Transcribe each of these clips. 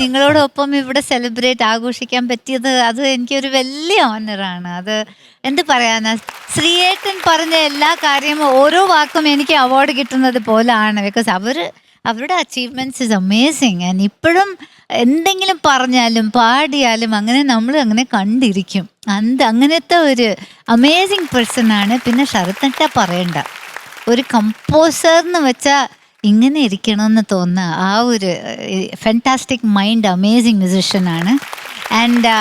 നിങ്ങളോടൊപ്പം ഇവിടെ സെലിബ്രേറ്റ് ആഘോഷിക്കാൻ പറ്റിയത് അത് എനിക്കൊരു വലിയ ഓണറാണ് അത് എന്ത് പറയാനാ? ശ്രീയേട്ടൻ പറഞ്ഞ എല്ലാ കാര്യവും ഓരോ വാക്കും എനിക്ക് അവാർഡ് കിട്ടുന്നത് പോലാണ്. ബിക്കോസ് അവർ അവരുടെ അച്ചീവ്മെന്റ്സ് ഇസ് അമേസിങ് ആൻഡ് ഇപ്പോഴും എന്തെങ്കിലും പറഞ്ഞാലും പാടിയാലും അങ്ങനെ നമ്മൾ അങ്ങനെ കണ്ടിരിക്കും. അത് അങ്ങനത്തെ ഒരു അമേസിങ് പേഴ്സൺ ആണ്. പിന്നെ ശരത്തട്ട പറയണ്ട. ഒരു കമ്പോസർ എന്ന് വെച്ചാൽ ഇങ്ങനെ ഇരിക്കണമെന്ന് തോന്നുന്ന ആ ഒരു ഫാന്റാസ്റ്റിക് മൈൻഡ് അമേസിങ് മ്യൂസിഷ്യനാണ് ആൻഡ്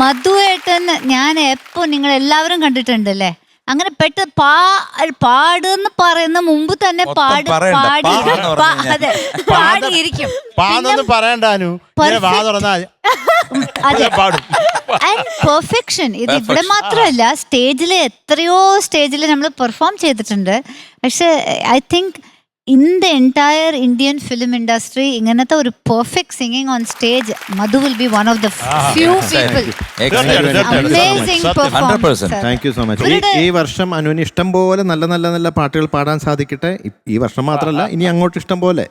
മധു ഏട്ടൻ ഞാൻ എപ്പോൾ നിങ്ങൾ എല്ലാവരും കണ്ടിട്ടുണ്ടല്ലേ? അങ്ങനെ പെട്ടെന്ന് പാ പാടുന്ന് പറയുന്ന മുമ്പ് തന്നെ പാട് പാടി അതെ പാടിയിരിക്കും. പറയണ്ട അതെ. ആൻഡ് പെർഫെക്ഷൻ ഇത് ഇവിടെ മാത്രമല്ല സ്റ്റേജിൽ എത്രയോ സ്റ്റേജിൽ നമ്മൾ പെർഫോം ചെയ്തിട്ടുണ്ട്. പക്ഷെ I think in the entire Indian film industry ഇങ്ങനത്തെ ഒരു perfect singing on stage Madhu will be one of the few people amazing 100%. Thank you so much ഈ വർഷം അനുവിന് ഇഷ്ടം പോലെ നല്ല നല്ല നല്ല പാട്ടുകൾ പാടാൻ സാധിക്കട്ടെ. ഈ വർഷം മാത്രമല്ല ഇനി അങ്ങോട്ട് ഇഷ്ടം പോലെ.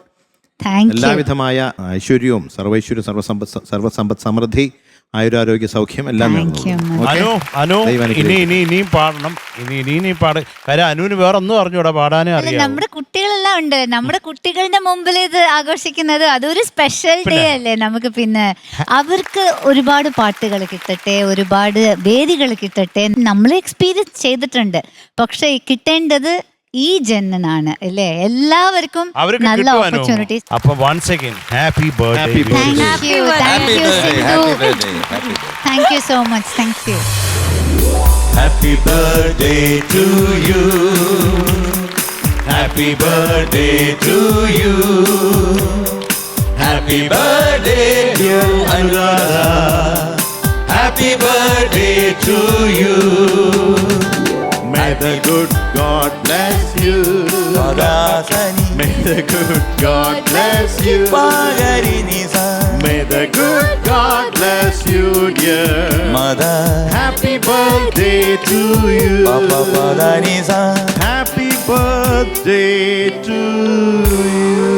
എല്ലാവിധമായ ഐശ്വര്യവും സർവൈശ്വര്യവും സർവസമ്പത്ത് സർവസമ്പത്ത് സമൃദ്ധി ആയുരാരോഗ്യ സൗഖ്യം എല്ലാം? അനു അനു ഇനി ഇനി ഇനിയും പാടണം. ഇനി ഇനി ഇനി പാട്. കാര്യം അനുവിന് വേറെ ഒന്നും അറിഞ്ഞൂടാ പാടാനേ അറിയാം നമ്മുടെ കുട്ടികളെല്ലാം ഉണ്ട്. നമ്മുടെ കുട്ടികളുടെ മുമ്പിൽ ഇത് ആഘോഷിക്കുന്നത് അതൊരു സ്പെഷ്യൽ ഡേ അല്ലേ? നമുക്ക് പിന്നെ അവർക്ക് ഒരുപാട് പാട്ടുകൾ കിട്ടട്ടെ ഒരുപാട് വേദികൾ കിട്ടട്ടെ. നമ്മൾ എക്സ്പീരിയൻസ് ചെയ്തിട്ടുണ്ട്. പക്ഷെ കിട്ടേണ്ടത് ഈ ജനനാണ് അല്ലേ? എല്ലാവർക്കും നല്ല ഓപ്പർച്യൂണിറ്റീസ് അപ്പൊ once again happy birthday so much thank happy birthday to you happy birthday to you happy birthday you Anuradha happy birthday to you May the good God bless you. May the good God bless you. May the good God bless you, dear. mother. Happy birthday to you. Happy birthday to you.